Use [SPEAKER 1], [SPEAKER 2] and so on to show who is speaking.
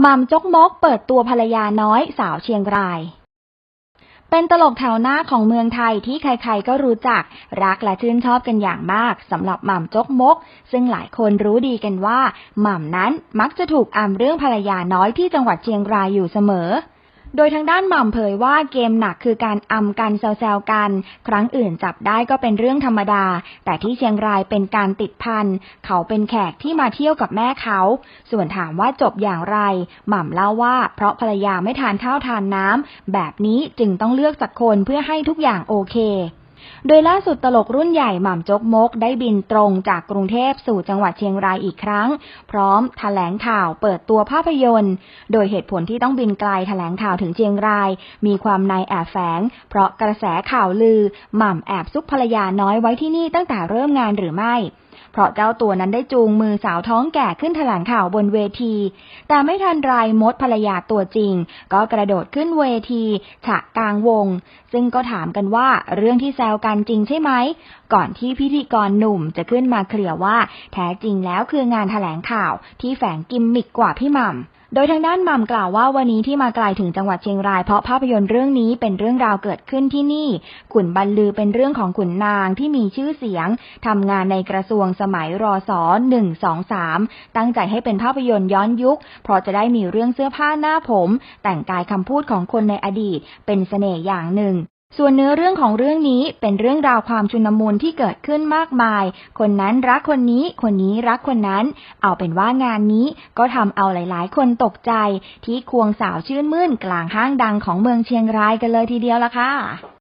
[SPEAKER 1] หม่ำจกมกเปิดตัวภรรยาน้อยสาวเชียงราย เป็นตลกแถวหน้าของเมืองไทยที่ใครๆก็รู้จัก รักและชื่นชอบกันอย่างมากสำหรับหม่ำจกมก ซึ่งหลายคนรู้ดีกันว่าหม่ำนั้นมักจะถูกอำเรื่องภรรยาน้อยที่จังหวัดเชียงรายอยู่เสมอ โดยทางด้านหม่ำเผยว่าเกมหนักคือการอำกันแซวๆกัน ครั้งอื่นจับได้ก็เป็นเรื่องธรรมดา แต่ที่เชียงรายเป็นการติดพัน เขาเป็นแขกที่มาเที่ยวกับแม่เขา ส่วนถามว่าจบอย่างไร หม่ำเล่าว่าเพราะภรรยาไม่ทานข้าวทานน้ำแบบนี้จึงต้องเลือกสักคนเพื่อให้ทุกอย่างโอเค โดยล่าสุดตลกรุ่นใหญ่หม่ำจกมกได้บินตรงจากกรุงเทพสู่จังหวัดเชียงรายอีกครั้ง พร้อมแถลงข่าวเปิดตัวภาพยนตร์ โดยเหตุผลที่ต้องบินไกลแถลงข่าวถึงเชียงราย มีความในแอบแฝง เพราะกระแสข่าวลือ หม่ำแอบซุกภรรยาน้อยไว้ที่นี่ตั้งแต่เริ่มงานหรือไม่ เพราะเจ้าตัวนั้นได้จูงมือสาวท้องแก่ขึ้นแถลงข่าวบนเวที แต่ไม่ทันไรมดภรรยาตัวจริง ก็กระโดดขึ้นเวทีฉะกลางวง ซึ่งก็ถามกันว่าเรื่องที่แซวกันจริงใช่ไหม ก่อนที่พิธีกรหนุ่มจะขึ้นมาเคลียร์ว่า แท้จริงแล้วคืองานแถลงข่าวที่แฝงกิมมิกกว่าพี่หม่ำโดยทางด้านหม่ำกล่าวว่าวันนี้ที่มาไกลถึงจังหวัดเชียงรายเพราะภาพยนตร์เรื่องนี้เป็นเรื่องราวเกิดขึ้นที่นี่ ขุนบรรลือเป็นเรื่องของขุนนางที่มีชื่อเสียงทำงานในกระทรวงสมัยรอสอ123 ตั้งใจให้เป็นภาพยนตร์ย้อนยุค เพราะจะได้มีเรื่องเสื้อผ้าหน้าผม แต่งกายคำพูดของคนในอดีต เป็นเสน่ห์อย่างหนึ่ง ส่วนเนื้อเรื่องของเรื่องนี้เป็นเรื่องราวความชุนมุนที่เกิดขึ้นมากมาย คนนั้นรักคนนี้ คนนี้รักคนนั้น เอาเป็นว่างานนี้ก็ทำเอาหลายๆ คนตกใจ ที่ควงสาวชื่นมื่นกลางห้างดังของเมืองเชียงรายกันเลยทีเดียวละค่ะ